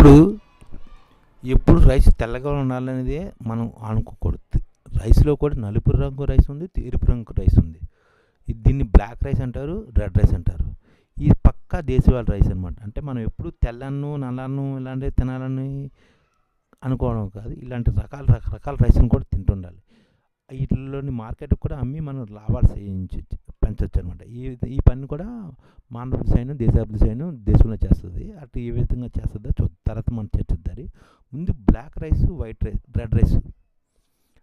ఇప్పుడు ఎప్పుడు రైస్ తెల్లగా ఉండాలనేదే మనం అనుకోకూడదు. రైస్లో కూడా నలుపు రంగు రైస్ ఉంది ఎరుపు రంగు రైస్ ఉంది. దీన్ని బ్లాక్ రైస్ అంటారు రెడ్ రైస్ అంటారు. ఇది పక్కా దేశవాళ రైస్ అనమాట అంటే మనం ఎప్పుడు తెల్లన్ను నల్లన్ను ఇలాంటివి తినాలని అనుకోవడం కాదు. ఇలాంటి రకాల రకరకాల రైస్ని కూడా తింటుండాలి. వీటిలోని మార్కెట్కి కూడా అమ్మి మనం లాభాలు చేయించవచ్చు పెంచవచ్చు అనమాట ఈ ఈ పని కూడా మానవ సైన్యం దేశాభివృద్ధి సైన్యం దేశంలో చేస్తుంది. అటు ఏ విధంగా చేస్తుందో చూ తర్వాత మనం చర్చిద్దాం ముందు black rice white rice red rice.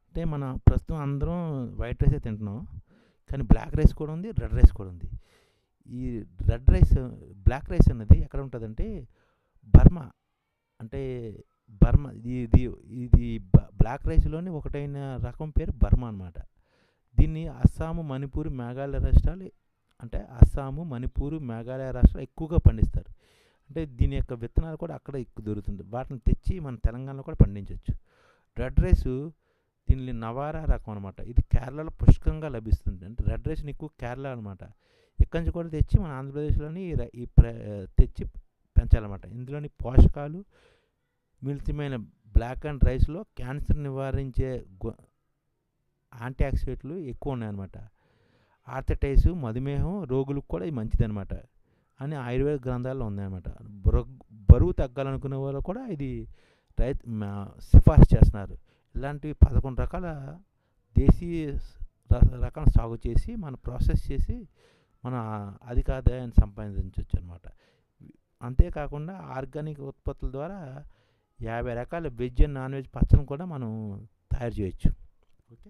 అంటే మన ప్రస్తుతం అందరం వైట్ రైసే తింటున్నాం. కానీ బ్లాక్ రైస్ కూడా ఉంది రెడ్ రైస్ కూడా ఉంది. ఈ రెడ్ రైస్ బ్లాక్ రైస్ అనేది ఎక్కడ ఉంటుందంటే బర్మా. అంటే బర్మా ఇది ఇది బ్లాక్ రైస్లోని ఒకటైన రకం పేరు బర్మా అనమాట దీన్ని అస్సాము మణిపూర్ మేఘాలయ రాష్ట్రాలు అంటే అస్సాము మణిపూర్ మేఘాలయ రాష్ట్రాలు ఎక్కువగా పండిస్తారు. అంటే దీని యొక్క విత్తనాలు కూడా అక్కడ ఎక్కువ దొరుకుతుంది. వాటిని తెచ్చి మన తెలంగాణలో కూడా పండించవచ్చు రెడ్ రైస్ దీనిని నవారా రకం అనమాట ఇది కేరళలో పుష్కంగా లభిస్తుంది. అంటే రెడ్ రైస్ని ఎక్కువ కేరళ అనమాట ఇక్కడి నుంచి కూడా తెచ్చి మన ఆంధ్రప్రదేశ్లోని ఈ తెచ్చి పెంచాలన్నమాట. ఇందులోని పోషకాలు మిళితమైన బ్లాక్ అండ్ రైస్లో క్యాన్సర్ నివారించే యాంటీ ఆక్సిడెంట్లు ఎక్కువ ఉన్నాయన్నమాట ఆర్థటైస్ మధుమేహం రోగులకు కూడా ఇది మంచిదనమాట అని ఆయుర్వేద గ్రంథాల్లో ఉందన్నమాట. బరువు తగ్గాలనుకునే వాళ్ళు కూడా ఇది రైతు సిఫార్సు చేస్తున్నారు. ఇలాంటివి పదకొండు రకాల దేశీయ రకం సాగు చేసి మనం ప్రాసెస్ చేసి మన అధిక ఆదాయాన్ని సంపాదించవచ్చు అనమాట అంతేకాకుండా ఆర్గానిక్ ఉత్పత్తుల ద్వారా యాభై రకాల వెజ్ అండ్ నాన్ వెజ్ పచ్చని కూడా మనం తయారు చేయొచ్చు. ఓకే?